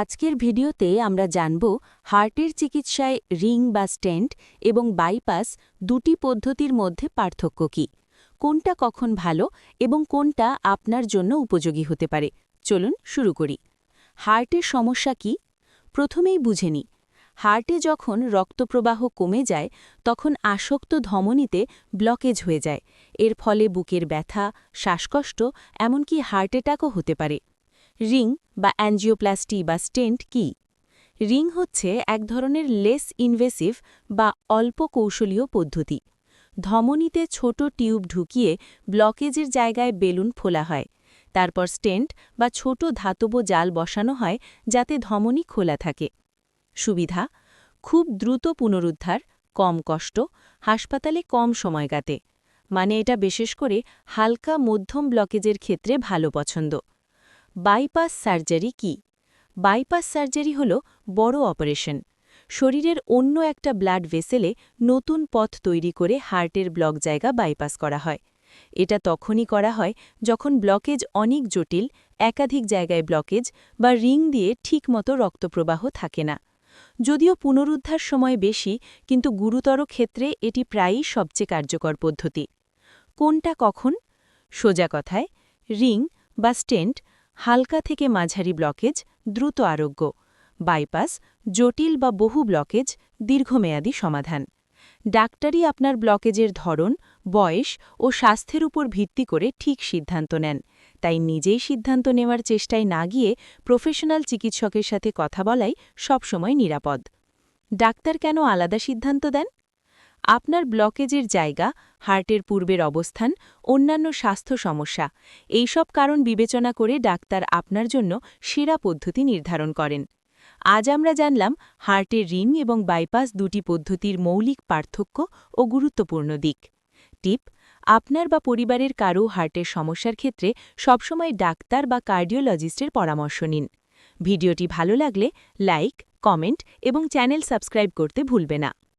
আজকের ভিডিওতে আমরা জানব হার্টের চিকিৎসায় রিং বা স্টেন্ট এবং বাইপাস দুটি পদ্ধতির মধ্যে পার্থক্য কী। কোনটা কখন ভালো এবং কোনটা আপনার জন্য উপযোগী হতে পারে? চলুন শুরু করি। হার্টের সমস্যা কি? প্রথমেই বুঝে নিই। হার্টে যখন রক্তপ্রবাহ কমে যায়, তখন আসক্ত ধমনীতে ব্লকেজ হয়ে যায়। এর ফলে বুকের ব্যথা, শ্বাসকষ্ট, এমনকি হার্ট অ্যাটাকও হতে পারে। রিং বা অ্যাঞ্জিওপ্লাস্টি বা স্টেন্ট কি? রিং হচ্ছে এক ধরনের লেস ইনভেসিভ বা অল্প কৌশলীয় পদ্ধতি। ধমনীতে ছোট টিউব ঢুকিয়ে ব্লকেজের জায়গায় বেলুন ফোলা হয়। তারপর স্টেন্ট বা ছোট ধাতব জাল বসানো হয় যাতে ধমনী খোলা থাকে। সুবিধা? খুব দ্রুত পুনরুদ্ধার, কম কষ্ট, হাসপাতালে কম সময় গাতে মানে এটা বিশেষ করে হালকা মধ্যম ব্লকেজের ক্ষেত্রে ভালো পছন্দ। বাইপাস সার্জারি কি? বাইপাস সার্জারি হল বড় অপারেশন। শরীরের অন্য একটা ব্লাড ভেসেলে নতুন পথ তৈরি করে হার্টের ব্লক জায়গা বাইপাস করা হয়। এটা তখনই করা হয় যখন ব্লকেজ অনেক জটিল, একাধিক জায়গায় ব্লকেজ বা রিং দিয়ে ঠিকমতো রক্তপ্রবাহ থাকে না। যদিও পুনরুদ্ধার সময় বেশি, কিন্তু গুরুতর ক্ষেত্রে এটি প্রায়ই সবচেয়ে কার্যকর পদ্ধতি। কোনটা কখন? সোজা কথায়, রিং বা স্টেন্ট হালকা থেকে মাঝারি ব্লকেজ, দ্রুত আরোগ্য, বাইপাস, জটিল বা বহু ব্লকেজ, দীর্ঘমেয়াদী সমাধান। ডাক্তারই আপনার ব্লকেজের ধরন, বয়স ও স্বাস্থ্যের উপর ভিত্তি করে ঠিক সিদ্ধান্ত নেন। তাই নিজেই সিদ্ধান্ত নেওয়ার চেষ্টায় না গিয়ে প্রফেশনাল চিকিৎসকের সাথে কথা বলাই সবসময় নিরাপদ। ডাক্তার কেন আলাদা সিদ্ধান্ত দেন? আপনার ব্লকেজের জায়গা, হার্টের পূর্বের অবস্থান, অন্যান্য স্বাস্থ্য সমস্যা, এইসব কারণ বিবেচনা করে ডাক্তার আপনার জন্য সেরা পদ্ধতি নির্ধারণ করেন। আজ আমরা জানলাম হার্টের রিং এবং বাইপাস দুটি পদ্ধতির মৌলিক পার্থক্য ও গুরুত্বপূর্ণ দিক। টিপ, আপনার বা পরিবারের কারও হার্টের সমস্যার ক্ষেত্রে সবসময় ডাক্তার বা কার্ডিওলজিস্টের পরামর্শ নিন। ভিডিওটি ভালো লাগলে লাইক, কমেন্ট এবং চ্যানেল সাবস্ক্রাইব করতে ভুলবে না।